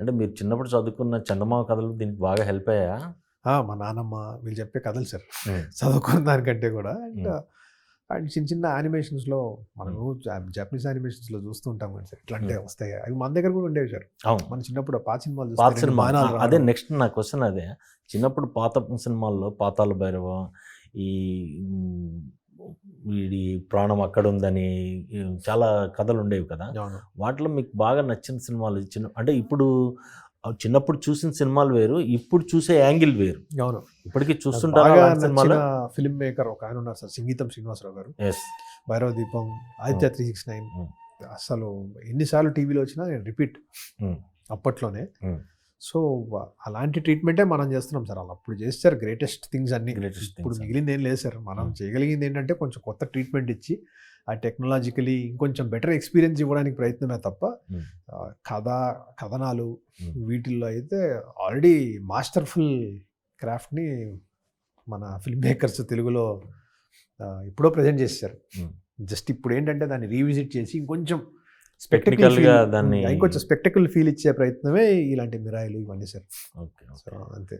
అంటే మీరు చిన్నప్పుడు చదువుకున్న చందమామ కథలు దీనికి బాగా హెల్ప్ అయ్యా మా నాన్నమ్మ వీళ్ళు చెప్పే కథలు సార్. చదువుకున్న దానికంటే కూడా. అండ్. అండ్ చిన్న చిన్న యానిమేషన్స్లో మనము జపనీస్ యానిమేషన్స్లో చూస్తూ ఉంటాం కదా సార్. ఇట్లాంటివి. వస్తాయి? అవి మన దగ్గర కూడా ఉండేవి సార్. అవును. మన చిన్నప్పుడు పాత సినిమాలు పాత సినిమా అదే. నెక్స్ట్ నా క్వశ్చన్ అదే. చిన్నప్పుడు పాత సినిమాల్లో పాతాల భైరవం ఈ వీడి ప్రాణం అక్కడ ఉందని చాలా కథలు ఉండేవి కదా. వాటిలో మీకు బాగా నచ్చిన సినిమాలు చిన్న అంటే ఇప్పుడు చిన్నప్పుడు చూసిన సినిమాలు వేరు ఇప్పుడు చూసే యాంగిల్ వేరు. అవును. ఇప్పటికీ చూస్తుంటారా ఫిల్మ్ మేకర్ ఒక ఆయన ఉన్నారు సార్ సంగీతం శ్రీనివాసరావు గారు. ఎస్. భైరవ దీపం ఆదిత్య త్రీ సిక్స్ నైన్. అసలు ఎన్నిసార్లు టీవీలో వచ్చినా నేను రిపీట్. అప్పట్లోనే. సో అలాంటి ట్రీట్మెంటే మనం చేస్తున్నాం సార్ వాళ్ళు అప్పుడు చేస్తారు గ్రేటెస్ట్ థింగ్స్ అన్ని Greatest ఇప్పుడు. మిగిలింది ఏం లేదు సార్ మనం Hmm. చేయగలిగింది ఏంటంటే కొంచెం కొత్త ట్రీట్మెంట్ ఇచ్చి ఆ టెక్నాలజికలీ ఇంకొంచెం బెటర్ ఎక్స్పీరియన్స్ ఇవ్వడానికి ప్రయత్నమే తప్ప Hmm. కథ కథనాలు Hmm. వీటిల్లో అయితే ఆల్రెడీ మాస్టర్ఫుల్ క్రాఫ్ట్ని మన ఫిల్మ్ మేకర్స్ తెలుగులో ఆ, ఎప్పుడో ప్రజెంట్ చేశారు. జస్ట్ ఇప్పుడు ఏంటంటే దాన్ని రీవిజిట్ చేసి ఇంకొంచెం Feel- దాన్ని ఇంకొంచెం స్పెక్టకల్ ఫీల్ ఇచ్చే ప్రయత్నమే ఇలాంటి మిరాయిలు ఇవన్నీ సార్. ఓకే సో అంతే.